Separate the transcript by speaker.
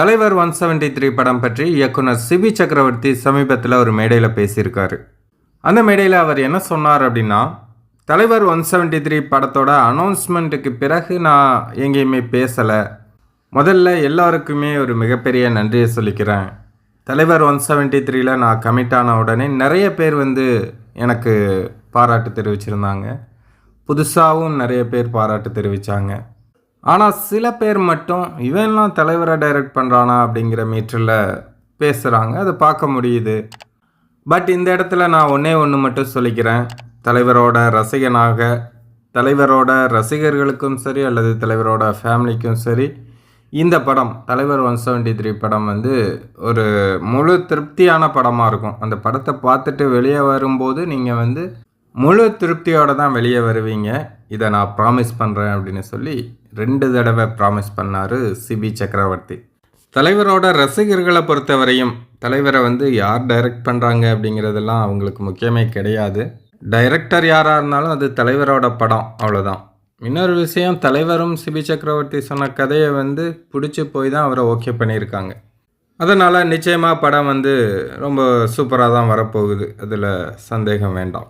Speaker 1: தலைவர் one seventy three படம் பற்றி இயக்குனர் சிபி சக்கரவர்த்தி சமீபத்தில் ஒரு மேடையில் பேசியிருக்காரு. அந்த மேடையில் அவர் என்ன சொன்னார் அப்படின்னா தலைவர் ஒன் செவன்டி த்ரீ படத்தோட அனௌன்ஸ்மெண்ட்டுக்கு பிறகு நான் எங்கேயுமே பேசலை. முதல்ல எல்லாருக்குமே ஒரு மிகப்பெரிய நன்றியை சொல்லிக்கிறேன். தலைவர் ஒன் செவன்ட்டி த்ரீல நான் கமிட் ஆன உடனே நிறைய பேர் வந்து எனக்கு பாராட்டு தெரிவிச்சிருந்தாங்க. புதுசாகவும் நிறைய பேர் பாராட்டு தெரிவித்தாங்க ஆனால் சில பேர் மட்டும் இவன்லாம் தலைவரை டைரக்ட் பண்ணுறானா அப்படிங்கிற மீட்டரில் பேசுகிறாங்க அதை பார்க்க முடியுது. பட் இந்த இடத்துல நான் ஒன்றே ஒன்று மட்டும் சொல்லிக்கிறேன். தலைவரோட ரசிகனாக தலைவரோட ரசிகர்களுக்கும் சரி அல்லது தலைவரோட ஃபேமிலிக்கும் சரி இந்த படம் தலைவர் ஒன் செவன்ட்டி த்ரீ படம் வந்து ஒரு முழு திருப்தியான படமாக இருக்கும். அந்த படத்தை பார்த்துட்டு வெளியே வரும்போது நீங்கள் வந்து முழு திருப்தியோடு தான் வெளியே வருவீங்க. இதை நான் ப்ராமிஸ் பண்ணுறேன் அப்படின்னு சொல்லி ரெண்டு தடவை ப்ராமிஸ் பண்ணார் சிபி சக்கரவர்த்தி. தலைவரோட ரசிகர்களை பொறுத்தவரையும் தலைவரை வந்து யார் டைரக்ட் பண்ணுறாங்க அப்படிங்கிறதெல்லாம் அவங்களுக்கு முக்கியமே கிடையாது. டைரக்டர் யாராக இருந்தாலும் அது தலைவரோட படம் அவ்வளோதான் இன்னொரு விஷயம் தலைவரும் சிபி சக்கரவர்த்தி சொன்ன கதையை வந்து பிடிச்சி போய் தான் அவரை ஓகே பண்ணியிருக்காங்க. அதனால் நிச்சயமாக படம் வந்து ரொம்ப சூப்பராக தான் வரப்போகுது. அதில் சந்தேகம் வேண்டாம்.